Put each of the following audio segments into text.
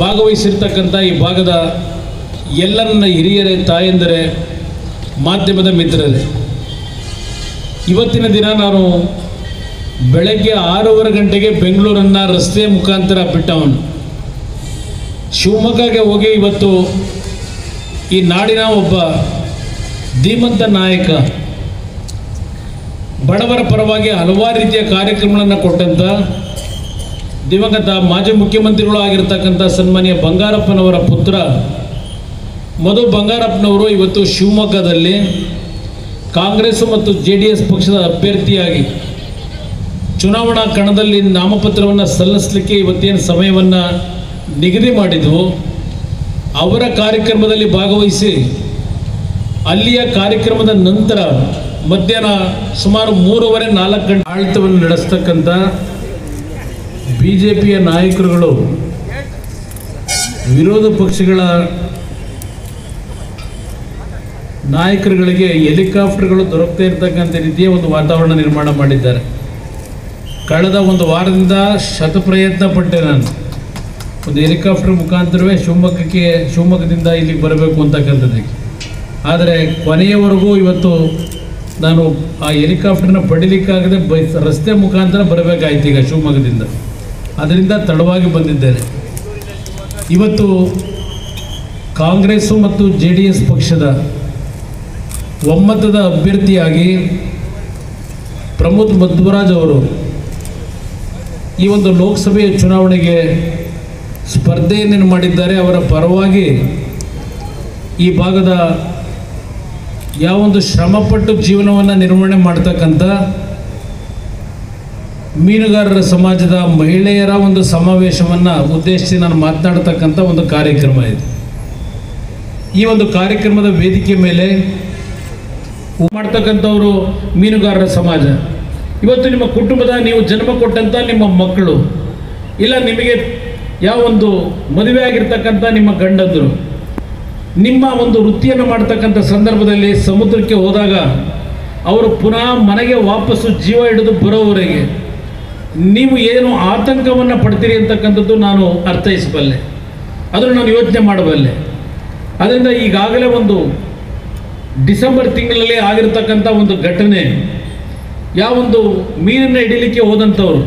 ಭಾಗವಹಿಸಿರ್ತಕ್ಕಂಥ ಈ ಭಾಗದ ಎಲ್ಲ ನನ್ನ ಹಿರಿಯರೇ, ತಾಯಂದರೆ, ಮಾಧ್ಯಮದ ಮಿತ್ರರೇ, ಇವತ್ತಿನ ದಿನ ನಾನು ಬೆಳಗ್ಗೆ ಆರೂವರೆ ಗಂಟೆಗೆ ಬೆಂಗಳೂರನ್ನು ರಸ್ತೆ ಮುಖಾಂತರ ಬಿಟ್ಟವನು. ಶಿವಮೊಗ್ಗಗೆ ಹೋಗಿ ಇವತ್ತು ಈ ನಾಡಿನ ಒಬ್ಬ ಧೀಮಂತ ನಾಯಕ, ಬಡವರ ಪರವಾಗಿ ಹಲವಾರು ರೀತಿಯ ಕಾರ್ಯಕ್ರಮಗಳನ್ನು ಕೊಟ್ಟಂಥ ದಿವಂಗತ ಮಾಜಿ ಮುಖ್ಯಮಂತ್ರಿಗಳು ಆಗಿರ್ತಕ್ಕಂಥ ಸನ್ಮಾನ್ಯ ಬಂಗಾರಪ್ಪನವರ ಪುತ್ರ ಮಧು ಬಂಗಾರಪ್ಪನವರು ಇವತ್ತು ಶಿವಮೊಗ್ಗದಲ್ಲಿ ಕಾಂಗ್ರೆಸ್ ಮತ್ತು ಜೆ ಡಿ ಎಸ್ ಪಕ್ಷದ ಅಭ್ಯರ್ಥಿಯಾಗಿ ಚುನಾವಣಾ ಕಣದಲ್ಲಿ ನಾಮಪತ್ರವನ್ನು ಸಲ್ಲಿಸಲಿಕ್ಕೆ ಇವತ್ತೇನು ಸಮಯವನ್ನು ನಿಗದಿ ಮಾಡಿದ್ವು. ಅವರ ಕಾರ್ಯಕ್ರಮದಲ್ಲಿ ಭಾಗವಹಿಸಿ ಅಲ್ಲಿಯ ಕಾರ್ಯಕ್ರಮದ ನಂತರ ಮಧ್ಯಾಹ್ನ ಸುಮಾರು ಮೂರುವರೆ ನಾಲ್ಕು ಗಂಟೆ ಆಡಳಿತವನ್ನು ನಡೆಸ್ತಕ್ಕಂಥ ಬಿ ಜೆ ಪಿಯ ನಾಯಕರುಗಳು ವಿರೋಧ ಪಕ್ಷಗಳ ನಾಯಕರುಗಳಿಗೆ ಹೆಲಿಕಾಪ್ಟರ್ಗಳು ದೊರಕದೇ ಇರತಕ್ಕಂಥ ರೀತಿಯ ಒಂದು ವಾತಾವರಣ ನಿರ್ಮಾಣ ಮಾಡಿದ್ದಾರೆ. ಕಳೆದ ಒಂದು ವಾರದಿಂದ ಶತಪ್ರಯತ್ನ ಪಟ್ಟೆ ನಾನು. ಒಂದು ಹೆಲಿಕಾಪ್ಟರ್ ಮುಖಾಂತರವೇ ಶಿವಮೊಗ್ಗಕ್ಕೆ, ಶಿವಮೊಗ್ಗದಿಂದ ಇಲ್ಲಿಗೆ ಬರಬೇಕು ಅಂತಕ್ಕಂಥದ್ದಕ್ಕೆ ಆದರೆ ಕೊನೆಯವರೆಗೂ ಇವತ್ತು ನಾನು ಆ ಹೆಲಿಕಾಪ್ಟರ್ನ ಪಡಿಲಿಕ್ಕಾಗದೆ ಬೈ, ರಸ್ತೆ ಮುಖಾಂತರ ಬರಬೇಕಾಯ್ತು ಈಗ ಶಿವಮೊಗ್ಗದಿಂದ. ಅದರಿಂದ ತಡವಾಗಿ ಬಂದಿದ್ದೇನೆ. ಇವತ್ತು ಕಾಂಗ್ರೆಸ್ಸು ಮತ್ತು ಜೆ ಡಿ ಎಸ್ ಪಕ್ಷದ ಒಮ್ಮತದ ಅಭ್ಯರ್ಥಿಯಾಗಿ ಪ್ರಮೋದ್ ಮಧ್ವರಾಜ್ ಅವರು ಈ ಒಂದು ಲೋಕಸಭೆಯ ಚುನಾವಣೆಗೆ ಸ್ಪರ್ಧೆಯನ್ನು ಮಾಡಿದ್ದಾರೆ, ಅವರ ಪರವಾಗಿ ಈ ಭಾಗದ ಯಾವೊಂದು ಶ್ರಮಪಟ್ಟು ಜೀವನವನ್ನು ನಿರ್ವಹಣೆ ಮಾಡ್ತಕ್ಕಂಥ ಮೀನುಗಾರರ ಸಮಾಜದ ಮಹಿಳೆಯರ ಒಂದು ಸಮಾವೇಶವನ್ನು ಉದ್ದೇಶಿಸಿ ನಾನು ಮಾತನಾಡತಕ್ಕಂಥ ಒಂದು ಕಾರ್ಯಕ್ರಮ ಇದೆ. ಈ ಒಂದು ಕಾರ್ಯಕ್ರಮದ ವೇದಿಕೆ ಮೇಲೆ ಮಾಡ್ತಕ್ಕಂಥವರು ಮೀನುಗಾರರ ಸಮಾಜ. ಇವತ್ತು ನಿಮ್ಮ ಕುಟುಂಬದ ನೀವು ಜನ್ಮ ಕೊಟ್ಟಂಥ ನಿಮ್ಮ ಮಕ್ಕಳು, ಇಲ್ಲ ನಿಮಗೆ ಯಾವ ಒಂದು ಮದುವೆ ಆಗಿರ್ತಕ್ಕಂಥ ನಿಮ್ಮ ಗಂಡಂದರು, ನಿಮ್ಮ ಒಂದು ವೃತ್ತಿಯನ್ನು ಮಾಡ್ತಕ್ಕಂಥ ಸಂದರ್ಭದಲ್ಲಿ ಸಮುದ್ರಕ್ಕೆ ಹೋದಾಗ ಅವರು ಪುನಃ ಮನೆಗೆ ವಾಪಸ್ಸು ಜೀವ ಹಿಡಿದು ಬರೋವರೆಗೆ ನೀವು ಏನು ಆತಂಕವನ್ನು ಪಡ್ತೀರಿ ಅಂತಕ್ಕಂಥದ್ದು ನಾನು ಅರ್ಥೈಸಬಲ್ಲೆ. ಅದನ್ನು ನಾನು ಯೋಚನೆ ಮಾಡಬಲ್ಲೆ. ಅದರಿಂದ ಈಗಾಗಲೇ ಒಂದು ಡಿಸೆಂಬರ್ ತಿಂಗಳಲ್ಲಿ ಆಗಿರ್ತಕ್ಕಂಥ ಒಂದು ಘಟನೆ ಯಾವೊಂದು ಮೀನನ್ನು ಹಿಡಿಲಿಕ್ಕೆ ಹೋದಂಥವ್ರು,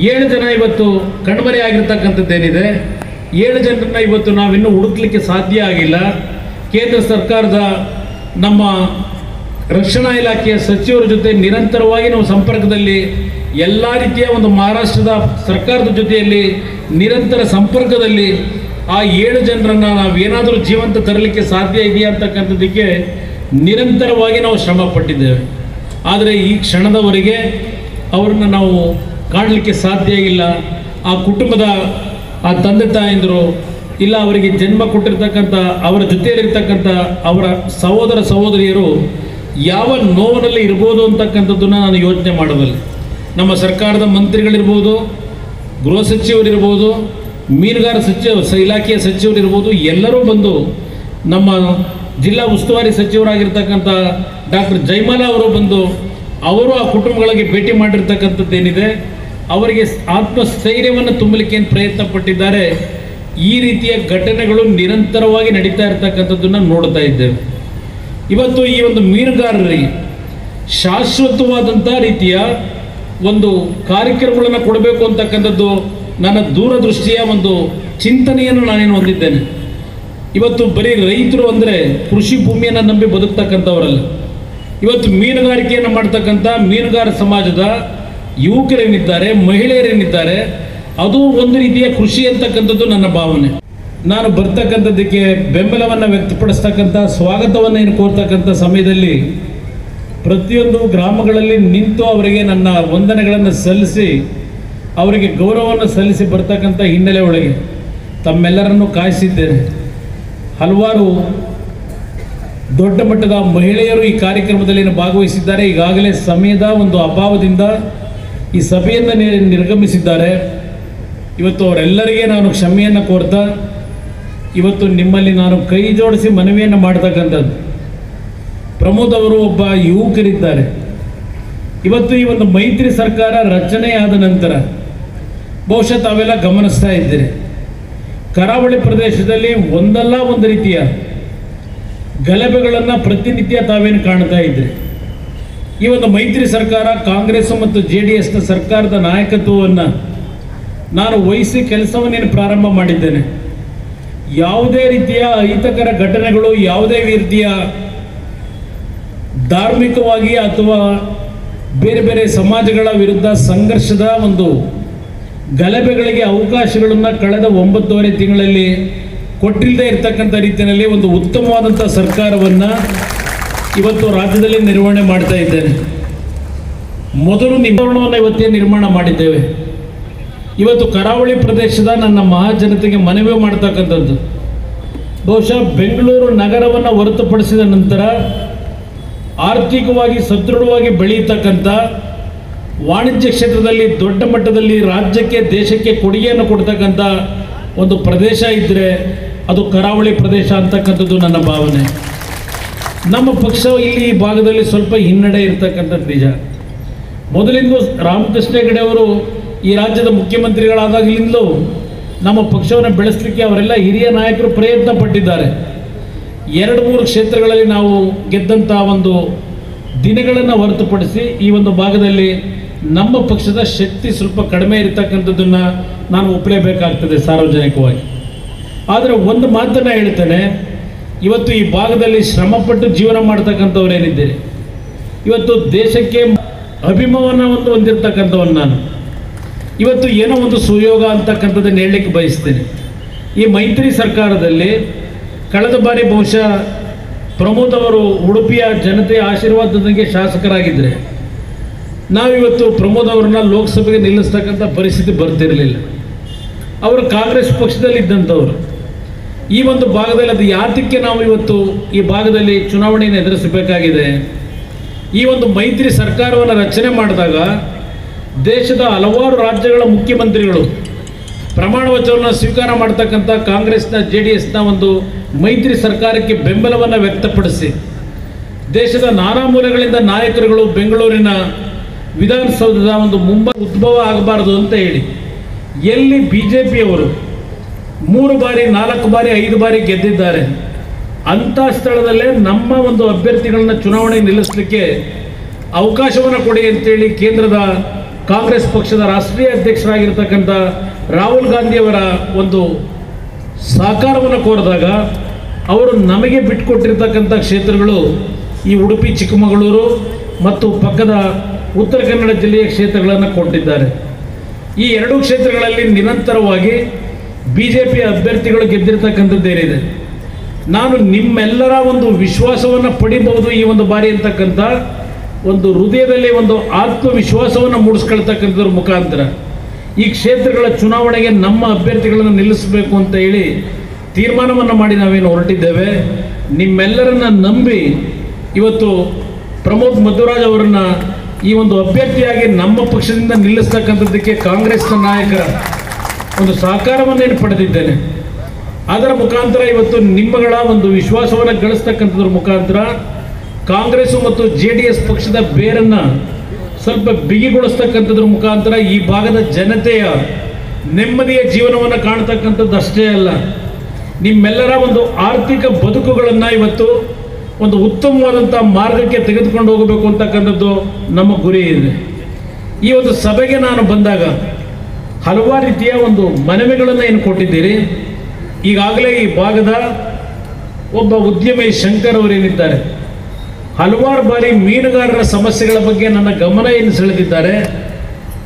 ಏಳು ಜನ ಇವತ್ತು ಕಣ್ಮರೆ ಆಗಿರ್ತಕ್ಕಂಥದ್ದೇನಿದೆ, ಏಳು ಜನರನ್ನ ಇವತ್ತು ನಾವಿನ್ನೂ ಹುಡುಕ್ಲಿಕ್ಕೆ ಸಾಧ್ಯ ಆಗಿಲ್ಲ. ಕೇಂದ್ರ ಸರ್ಕಾರದ ನಮ್ಮ ರಕ್ಷಣಾ ಇಲಾಖೆಯ ಸಚಿವರ ಜೊತೆ ನಿರಂತರವಾಗಿ ನಾವು ಸಂಪರ್ಕದಲ್ಲಿ ಎಲ್ಲ ರೀತಿಯ ಒಂದು ಮಹಾರಾಷ್ಟ್ರದ ಸರ್ಕಾರದ ಜೊತೆಯಲ್ಲಿ ನಿರಂತರ ಸಂಪರ್ಕದಲ್ಲಿ ಆ ಏಳು ಜನರನ್ನು ನಾವು ಏನಾದರೂ ಜೀವಂತ ತರಲಿಕ್ಕೆ ಸಾಧ್ಯ ಇದೆಯಾ ಅಂತಕ್ಕಂಥದ್ದಕ್ಕೆ ನಿರಂತರವಾಗಿ ನಾವು ಶ್ರಮ ಪಟ್ಟಿದ್ದೇವೆ. ಆದರೆ ಈ ಕ್ಷಣದವರೆಗೆ ಅವರನ್ನು ನಾವು ಕಾಣಲಿಕ್ಕೆ ಸಾಧ್ಯ ಇಲ್ಲ. ಆ ಕುಟುಂಬದ ಆ ತಂದೆ ತಾಯಂದಿರು ಇಲ್ಲ ಅವರಿಗೆ ಜನ್ಮ ಕೊಟ್ಟಿರ್ತಕ್ಕಂಥ, ಅವರ ಜೊತೆಯಲ್ಲಿರ್ತಕ್ಕಂಥ ಅವರ ಸಹೋದರ ಸಹೋದರಿಯರು ಯಾವ ನೋವಿನಲ್ಲಿ ಇರ್ಬೋದು ಅಂತಕ್ಕಂಥದ್ದನ್ನು ನಾನು ಯೋಚನೆ ಮಾಡಬಲ್ಲೆ ನಮ್ಮ ಸರ್ಕಾರದ ಮಂತ್ರಿಗಳಿರ್ಬೋದು, ಗೃಹ ಸಚಿವರಿರ್ಬೋದು, ಮೀನುಗಾರ ಸಚಿವ ಇಲಾಖೆಯ ಸಚಿವರಿರ್ಬೋದು, ಎಲ್ಲರೂ ಬಂದು ನಮ್ಮ ಜಿಲ್ಲಾ ಉಸ್ತುವಾರಿ ಸಚಿವರಾಗಿರ್ತಕ್ಕಂಥ ಡಾಕ್ಟರ್ ಜೈಮಾಲ ಅವರು ಬಂದು ಅವರು ಆ ಕುಟುಂಬಗಳಿಗೆ ಭೇಟಿ ಮಾಡಿರ್ತಕ್ಕಂಥದ್ದೇನಿದೆ ಅವರಿಗೆ ಆತ್ಮಸ್ಥೈರ್ಯವನ್ನು ತುಂಬಲಿಕ್ಕೆ ಏನು ಪ್ರಯತ್ನ ಪಟ್ಟಿದ್ದಾರೆ ಈ ರೀತಿಯ ಘಟನೆಗಳು ನಿರಂತರವಾಗಿ ನಡೀತಾ ಇರ್ತಕ್ಕಂಥದ್ದನ್ನು ನೋಡ್ತಾ ಇದ್ದೇವೆ. ಇವತ್ತು ಈ ಒಂದು ಮೀನುಗಾರರಿಗೆ ಶಾಶ್ವತವಾದಂಥ ರೀತಿಯ ಒಂದು ಕಾರ್ಯಕ್ರಮಗಳನ್ನು ಕೊಡಬೇಕು ಅಂತಕ್ಕಂಥದ್ದು ನನ್ನ ದೂರದೃಷ್ಟಿಯ ಒಂದು ಚಿಂತನೆಯನ್ನು ನಾನೇನು ಹೊಂದಿದ್ದೇನೆ. ಇವತ್ತು ಬರೀ ರೈತರು ಅಂದರೆ ಕೃಷಿ ಭೂಮಿಯನ್ನು ನಂಬಿ ಬದುಕ್ತಕ್ಕಂಥವರಲ್ಲ. ಇವತ್ತು ಮೀನುಗಾರಿಕೆಯನ್ನು ಮಾಡ್ತಕ್ಕಂಥ ಮೀನುಗಾರ ಸಮಾಜದ ಯುವಕರೇನಿದ್ದಾರೆ, ಮಹಿಳೆಯರೇನಿದ್ದಾರೆ, ಅದು ಒಂದು ರೀತಿಯ ಕೃಷಿ ಅಂತಕ್ಕಂಥದ್ದು ನನ್ನ ಭಾವನೆ. ನಾನು ಬರ್ತಕ್ಕಂಥದ್ದಕ್ಕೆ ಬೆಂಬಲವನ್ನು ವ್ಯಕ್ತಪಡಿಸ್ತಕ್ಕಂಥ, ಸ್ವಾಗತವನ್ನು ಏನು ಕೋರ್ತಕ್ಕಂಥ ಸಮಯದಲ್ಲಿ ಪ್ರತಿಯೊಂದು ಗ್ರಾಮಗಳಲ್ಲಿ ನಿಂತು ಅವರಿಗೆ ನನ್ನ ವಂದನೆಗಳನ್ನು ಸಲ್ಲಿಸಿ, ಅವರಿಗೆ ಗೌರವವನ್ನು ಸಲ್ಲಿಸಿ ಬರ್ತಕ್ಕಂಥ ಹಿನ್ನೆಲೆ ಒಳಗೆ ತಮ್ಮೆಲ್ಲರನ್ನು ಕಾಯಿಸಿದ್ದೇನೆ. ಹಲವಾರು ದೊಡ್ಡ ಮಟ್ಟದ ಮಹಿಳೆಯರು ಈ ಕಾರ್ಯಕ್ರಮದಲ್ಲಿ ಭಾಗವಹಿಸಿದ್ದಾರೆ. ಈಗಾಗಲೇ ಸಮಯದ ಒಂದು ಅಭಾವದಿಂದ ಈ ಸಭೆಯಿಂದ ನಿ- ನಿರ್ಗಮಿಸಿದ್ದಾರೆ. ಇವತ್ತು ಅವರೆಲ್ಲರಿಗೆ ನಾನು ಕ್ಷಮೆಯನ್ನು ಕೋರ್ತಾ ಇವತ್ತು ನಿಮ್ಮಲ್ಲಿ ನಾನು ಕೈ ಜೋಡಿಸಿ ಮನವಿಯನ್ನು ಮಾಡ್ತಕ್ಕಂಥದ್ದು. ಪ್ರಮೋದ್ ಅವರು ಒಬ್ಬ ಯುವಕರಿದ್ದಾರೆ. ಇವತ್ತು ಈ ಒಂದು ಮೈತ್ರಿ ಸರ್ಕಾರ ರಚನೆಯಾದ ನಂತರ ಬಹುಶಃ ತಾವೆಲ್ಲ ಗಮನಿಸ್ತಾ ಇದ್ದೀರಿ. ಕರಾವಳಿ ಪ್ರದೇಶದಲ್ಲಿ ಒಂದಲ್ಲ ಒಂದು ರೀತಿಯ ಗಲಭೆಗಳನ್ನು ಪ್ರತಿನಿತ್ಯ ತಾವೇನು ಕಾಣ್ತಾ ಇದ್ದೀರಿ ಈ ಒಂದು ಮೈತ್ರಿ ಸರ್ಕಾರ ಕಾಂಗ್ರೆಸ್ ಮತ್ತು ಜೆ ಡಿ ಎಸ್ನ ಸರ್ಕಾರದ ನಾಯಕತ್ವವನ್ನು ನಾನು ವಹಿಸಿ ಕೆಲಸವನ್ನೇನು ಪ್ರಾರಂಭ ಮಾಡಿದ್ದೇನೆ. ಯಾವುದೇ ರೀತಿಯ ಅಹಿತಕರ ಘಟನೆಗಳು, ಯಾವುದೇ ರೀತಿಯ ಧಾರ್ಮಿಕವಾಗಿ ಅಥವಾ ಬೇರೆ ಬೇರೆ ಸಮಾಜಗಳ ವಿರುದ್ಧ ಸಂಘರ್ಷದ ಒಂದು ಗಲಭೆಗಳಿಗೆ ಅವಕಾಶಗಳನ್ನು ಕಳೆದ ಒಂಬತ್ತುವರೆ ತಿಂಗಳಲ್ಲಿ ಕೊಟ್ಟಿಲ್ಲದೆ ಇರತಕ್ಕಂಥ ರೀತಿಯಲ್ಲಿ ಒಂದು ಉತ್ತಮವಾದಂಥ ಸರ್ಕಾರವನ್ನು ಇವತ್ತು ರಾಜ್ಯದಲ್ಲಿ ನಿರ್ವಹಣೆ ಮಾಡ್ತಾ ಇದ್ದೇನೆ. ಮೊದಲು ನಿವಾರಣವನ್ನು ಇವತ್ತೇ ನಿರ್ಮಾಣ ಮಾಡಿದ್ದೇವೆ. ಇವತ್ತು ಕರಾವಳಿ ಪ್ರದೇಶದ ನನ್ನ ಮಹಾಜನತೆಗೆ ಮನವಿ ಮಾಡ್ತಕ್ಕಂಥದ್ದು. ಬಹುಶಃ ಬೆಂಗಳೂರು ನಗರವನ್ನು ಹೊರತುಪಡಿಸಿದ ನಂತರ ಆರ್ಥಿಕವಾಗಿ ಸದೃಢವಾಗಿ ಬೆಳೆಯತಕ್ಕಂಥ ವಾಣಿಜ್ಯ ಕ್ಷೇತ್ರದಲ್ಲಿ ದೊಡ್ಡ ಮಟ್ಟದಲ್ಲಿ ರಾಜ್ಯಕ್ಕೆ, ದೇಶಕ್ಕೆ ಕೊಡುಗೆಯನ್ನು ಕೊಡ್ತಕ್ಕಂಥ ಒಂದು ಪ್ರದೇಶ ಇದ್ದರೆ ಅದು ಕರಾವಳಿ ಪ್ರದೇಶ ಅಂತಕ್ಕಂಥದ್ದು ನನ್ನ ಭಾವನೆ. ನಮ್ಮ ಪಕ್ಷ ಇಲ್ಲಿ ಈ ಭಾಗದಲ್ಲಿ ಸ್ವಲ್ಪ ಹಿನ್ನಡೆ ಇರತಕ್ಕಂಥದ್ದು ನಿಜ. ಮೊದಲಿಂದ ರಾಮಕೃಷ್ಣ ಹೆಗಡೆ ಅವರು ಈ ರಾಜ್ಯದ ಮುಖ್ಯಮಂತ್ರಿಗಳಾದಾಗಲಿಂದಲೂ ನಮ್ಮ ಪಕ್ಷವನ್ನು ಬೆಳೆಸಲಿಕ್ಕೆ ಅವರೆಲ್ಲ ಹಿರಿಯ ನಾಯಕರು ಪ್ರಯತ್ನ ಪಟ್ಟಿದ್ದಾರೆ. ಎರಡು ಮೂರು ಕ್ಷೇತ್ರಗಳಲ್ಲಿ ನಾವು ಗೆದ್ದಂಥ ಒಂದು ದಿನಗಳನ್ನು ಹೊರತುಪಡಿಸಿ ಈ ಒಂದು ಭಾಗದಲ್ಲಿ ನಮ್ಮ ಪಕ್ಷದ ಶಕ್ತಿ ಸ್ವಲ್ಪ ಕಡಿಮೆ ಇರತಕ್ಕಂಥದ್ದನ್ನು ನಾನು ಒಪ್ಪಲೇಬೇಕಾಗ್ತದೆ ಸಾರ್ವಜನಿಕವಾಗಿ. ಆದರೆ ಒಂದು ಮಾತನ್ನು ಹೇಳ್ತೇನೆ, ಇವತ್ತು ಈ ಭಾಗದಲ್ಲಿ ಶ್ರಮಪಟ್ಟು ಜೀವನ ಮಾಡ್ತಕ್ಕಂಥವ್ರು ಏನಿದ್ದೀರಿ? ಇವತ್ತು ದೇಶಕ್ಕೆ ಅಭಿಮಾನ ಒಂದು ಹೊಂದಿರತಕ್ಕಂಥವನು ನಾನು. ಇವತ್ತು ಏನೋ ಒಂದು ಸುಯೋಗ ಅಂತಕ್ಕಂಥದ್ದನ್ನು ಹೇಳಲಿಕ್ಕೆ ಬಯಸ್ತೇನೆ. ಈ ಮೈತ್ರಿ ಸರ್ಕಾರದಲ್ಲಿ ಕಳೆದ ಬಾರಿ ಬಹುಶಃ ಪ್ರಮೋದ್ ಅವರು ಉಡುಪಿಯ ಜನತೆಯ ಆಶೀರ್ವಾದದೊಂದಿಗೆ ಶಾಸಕರಾಗಿದ್ದರೆ ನಾವಿವತ್ತು ಪ್ರಮೋದ್ ಅವರನ್ನ ಲೋಕಸಭೆಗೆ ನಿಲ್ಲಿಸ್ತಕ್ಕಂಥ ಪರಿಸ್ಥಿತಿ ಬರ್ತಿರಲಿಲ್ಲ. ಅವರು ಕಾಂಗ್ರೆಸ್ ಪಕ್ಷದಲ್ಲಿ ಇದ್ದಂಥವ್ರು ಈ ಒಂದು ಭಾಗದಲ್ಲಿ ಅದು ಯಾತಕ್ಕೆ ನಾವು ಇವತ್ತು ಈ ಭಾಗದಲ್ಲಿ ಚುನಾವಣೆಯನ್ನು ಎದುರಿಸಬೇಕಾಗಿದೆ? ಈ ಒಂದು ಮೈತ್ರಿ ಸರ್ಕಾರವನ್ನು ರಚನೆ ಮಾಡಿದಾಗ ದೇಶದ ಹಲವಾರು ರಾಜ್ಯಗಳ ಮುಖ್ಯಮಂತ್ರಿಗಳು ಪ್ರಮಾಣ ವಚನವನ್ನು ಸ್ವೀಕಾರ ಮಾಡ್ತಕ್ಕಂಥ ಕಾಂಗ್ರೆಸ್ನ ಜೆ ಡಿ ಎಸ್ನ ಒಂದು ಮೈತ್ರಿ ಸರ್ಕಾರಕ್ಕೆ ಬೆಂಬಲವನ್ನು ವ್ಯಕ್ತಪಡಿಸಿ, ದೇಶದ ನಾನಾ ಮೂಲೆಗಳಿಂದ ನಾಯಕರುಗಳು ಬೆಂಗಳೂರಿನ ವಿಧಾನಸೌಧದ ಒಂದು ಮುಂಬೈ, ಉದ್ಭವ ಆಗಬಾರದು ಅಂತ ಹೇಳಿ, ಎಲ್ಲಿ ಬಿ ಜೆ ಪಿಯವರು ಮೂರು ಬಾರಿ, ನಾಲ್ಕು ಬಾರಿ, ಐದು ಬಾರಿ ಗೆದ್ದಿದ್ದಾರೆ, ಅಂಥ ಸ್ಥಳದಲ್ಲೇ ನಮ್ಮ ಒಂದು ಅಭ್ಯರ್ಥಿಗಳನ್ನ ಚುನಾವಣೆ ನಿಲ್ಲಿಸಲಿಕ್ಕೆ ಅವಕಾಶವನ್ನು ಕೊಡಿ ಅಂತೇಳಿ ಕೇಂದ್ರದ ಕಾಂಗ್ರೆಸ್ ಪಕ್ಷದ ರಾಷ್ಟ್ರೀಯ ಅಧ್ಯಕ್ಷರಾಗಿರ್ತಕ್ಕಂಥ ರಾಹುಲ್ ಗಾಂಧಿಯವರ ಒಂದು ಸಹಕಾರವನ್ನು ಕೋರಿದಾಗ ಅವರು ನಮಗೆ ಬಿಟ್ಟುಕೊಟ್ಟಿರ್ತಕ್ಕಂಥ ಕ್ಷೇತ್ರಗಳು ಈ ಉಡುಪಿ, ಚಿಕ್ಕಮಗಳೂರು ಮತ್ತು ಪಕ್ಕದ ಉತ್ತರ ಕನ್ನಡ ಜಿಲ್ಲೆಯ ಕ್ಷೇತ್ರಗಳನ್ನು ಕೊಟ್ಟಿದ್ದಾರೆ. ಈ ಎರಡೂ ಕ್ಷೇತ್ರಗಳಲ್ಲಿ ನಿರಂತರವಾಗಿ ಬಿ ಜೆ ಪಿ ಅಭ್ಯರ್ಥಿಗಳು ಗೆದ್ದಿರ್ತಕ್ಕಂಥದ್ದೇನಿದೆ ನಾನು ನಿಮ್ಮೆಲ್ಲರ ಒಂದು ವಿಶ್ವಾಸವನ್ನು ಪಡಿಬಹುದು ಈ ಒಂದು ಬಾರಿ ಅಂತಕ್ಕಂಥ ಒಂದು ಹೃದಯದಲ್ಲಿ ಒಂದು ಆತ್ಮವಿಶ್ವಾಸವನ್ನು ಮೂಡಿಸ್ಕೊಳ್ತಕ್ಕಂಥದ್ರ ಮುಖಾಂತರ. ಈ ಕ್ಷೇತ್ರಗಳ ಚುನಾವಣೆಗೆ ನಮ್ಮ ಅಭ್ಯರ್ಥಿಗಳನ್ನು ನಿಲ್ಲಿಸಬೇಕು ಅಂತ ಹೇಳಿ ತೀರ್ಮಾನವನ್ನು ಮಾಡಿ ನಾವೇನು ಹೊರಟಿದ್ದೇವೆ? ನಿಮ್ಮೆಲ್ಲರನ್ನ ನಂಬಿ ಇವತ್ತು ಪ್ರಮೋದ್ ಮಧುರಾಜ್ ಅವರನ್ನ ಈ ಒಂದು ಅಭ್ಯರ್ಥಿಯಾಗಿ ನಮ್ಮ ಪಕ್ಷದಿಂದ ನಿಲ್ಲಿಸ್ತಕ್ಕಂಥದ್ದಕ್ಕೆ ಕಾಂಗ್ರೆಸ್ನ ನಾಯಕರ ಒಂದು ಸಹಕಾರವನ್ನೇನು ಪಡೆದಿದ್ದೇನೆ. ಅದರ ಮುಖಾಂತರ ಇವತ್ತು ನಿಮ್ಮಗಳ ಒಂದು ವಿಶ್ವಾಸವನ್ನು ಗಳಿಸ್ತಕ್ಕಂಥದ್ರ ಮುಖಾಂತರ ಕಾಂಗ್ರೆಸ್ ಮತ್ತು ಜೆ ಡಿ ಎಸ್ ಪಕ್ಷದ ಬೇರನ್ನ ಸ್ವಲ್ಪ ಬಿಗಿಗೊಳಿಸ್ತಕ್ಕಂಥದ್ರ ಮುಖಾಂತರ ಈ ಭಾಗದ ಜನತೆಯ ನೆಮ್ಮದಿಯ ಜೀವನವನ್ನು ಕಾಣ್ತಕ್ಕಂಥದ್ದು ಅಷ್ಟೇ ಅಲ್ಲ. ನಿಮ್ಮೆಲ್ಲರ ಒಂದು ಆರ್ಥಿಕ ಬದುಕುಗಳನ್ನು ಇವತ್ತು ಒಂದು ಉತ್ತಮವಾದಂಥ ಮಾರ್ಗಕ್ಕೆ ತೆಗೆದುಕೊಂಡು ಹೋಗಬೇಕು ಅಂತಕ್ಕಂಥದ್ದು ನಮ್ಮ ಗುರಿ ಇದೆ. ಈ ಒಂದು ಸಭೆಗೆ ನಾನು ಬಂದಾಗ ಹಲವಾರು ರೀತಿಯ ಒಂದು ಮನವಿಗಳನ್ನು ಏನು ಕೊಟ್ಟಿದ್ದೀರಿ. ಈಗಾಗಲೇ ಈ ಭಾಗದ ಒಬ್ಬ ಉದ್ಯಮಿ ಶಂಕರ್ ಅವರೇನಿದ್ದಾರೆ ಹಲವಾರು ಬಾರಿ ಮೀನುಗಾರರ ಸಮಸ್ಯೆಗಳ ಬಗ್ಗೆ ನನ್ನ ಗಮನ ಏನು ಸೆಳೆದಿದ್ದಾರೆ,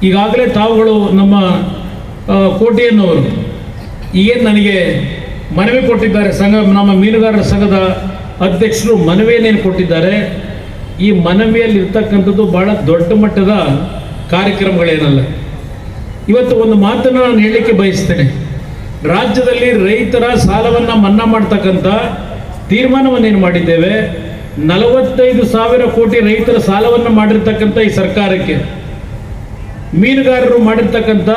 ಈಗಾಗಲೇ ತಾವುಗಳು ನಮ್ಮ ಕೋಟೆಯನ್ನವರು, ಏನು ನನಗೆ ಮನವಿ ಕೊಟ್ಟಿದ್ದಾರೆ, ಸಂಘ, ನಮ್ಮ ಮೀನುಗಾರರ ಸಂಘದ ಅಧ್ಯಕ್ಷರು ಮನವಿಯನ್ನೇನು ಕೊಟ್ಟಿದ್ದಾರೆ, ಈ ಮನವಿಯಲ್ಲಿ ಇರ್ತಕ್ಕಂಥದ್ದು ಬಹಳ ದೊಡ್ಡ ಮಟ್ಟದ ಕಾರ್ಯಕ್ರಮಗಳೇನಲ್ಲ. ಇವತ್ತು ಒಂದು ಮಾತನ್ನು ನಾನು ಹೇಳಲಿಕ್ಕೆ ಬಯಸ್ತೇನೆ. ರಾಜ್ಯದಲ್ಲಿ ರೈತರ ಸಾಲವನ್ನು ಮನ್ನಾ ಮಾಡ್ತಕ್ಕಂಥ ತೀರ್ಮಾನವನ್ನೇನು ಮಾಡಿದ್ದೇವೆ ನಲವತ್ತೈದು ಸಾವಿರ ಕೋಟಿ ರೈತರ ಸಾಲವನ್ನು ಮಾಡಿರ್ತಕ್ಕಂಥ ಈ ಸರ್ಕಾರಕ್ಕೆ, ಮೀನುಗಾರರು ಮಾಡಿರ್ತಕ್ಕಂಥ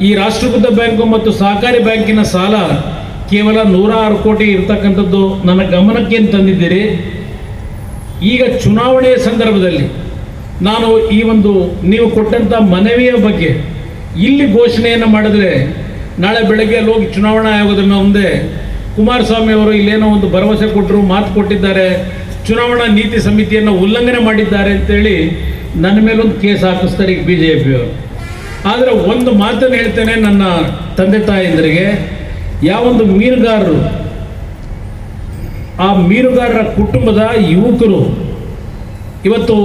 ಈ ರಾಷ್ಟ್ರೀಕೃತ ಬ್ಯಾಂಕು ಮತ್ತು ಸಹಕಾರಿ ಬ್ಯಾಂಕಿನ ಸಾಲ ಕೇವಲ ನೂರ ಆರು ಕೋಟಿ ಇರತಕ್ಕಂಥದ್ದು ನನ್ನ ಗಮನಕ್ಕೆ ತಂದಿದ್ದೀರಿ ಈಗ ಚುನಾವಣೆಯ ಸಂದರ್ಭದಲ್ಲಿ ನಾನು ಈ ಒಂದು ನೀವು ಕೊಟ್ಟಂಥ ಮನವಿಯ ಬಗ್ಗೆ ಇಲ್ಲಿ ಘೋಷಣೆಯನ್ನು ಮಾಡಿದ್ರೆ ನಾಳೆ ಬೆಳಗ್ಗೆ ಹೋಗಿ ಚುನಾವಣಾ ಆಯೋಗದ ಮುಂದೆ ಕುಮಾರಸ್ವಾಮಿ ಅವರು ಇಲ್ಲೇನೋ ಒಂದು ಭರವಸೆ ಕೊಟ್ಟರು ಮಾತು ಕೊಟ್ಟಿದ್ದಾರೆ ಚುನಾವಣಾ ನೀತಿ ಸಮಿತಿಯನ್ನು ಉಲ್ಲಂಘನೆ ಮಾಡಿದ್ದಾರೆ ಅಂತೇಳಿ ನನ್ನ ಮೇಲೊಂದು ಕೇಸ್ ಹಾಕಿಸ್ತಾರೆ ಈಗ ಬಿ ಜೆ ಪಿಯವರು ಆದರೆ ಒಂದು ಮಾತನ್ನು ಹೇಳ್ತೇನೆ ನನ್ನ ತಂದೆ ತಾಯಂದರಿಗೆ, ಯಾವೊಂದು ಮೀನುಗಾರರು, ಆ ಮೀನುಗಾರರ ಕುಟುಂಬದ ಯುವಕರು ಇವತ್ತು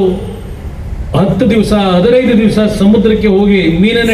ಹತ್ತು ದಿವಸ, ಹದಿನೈದು ದಿವಸ ಸಮುದ್ರಕ್ಕೆ ಹೋಗಿ ಮೀನನ್ನ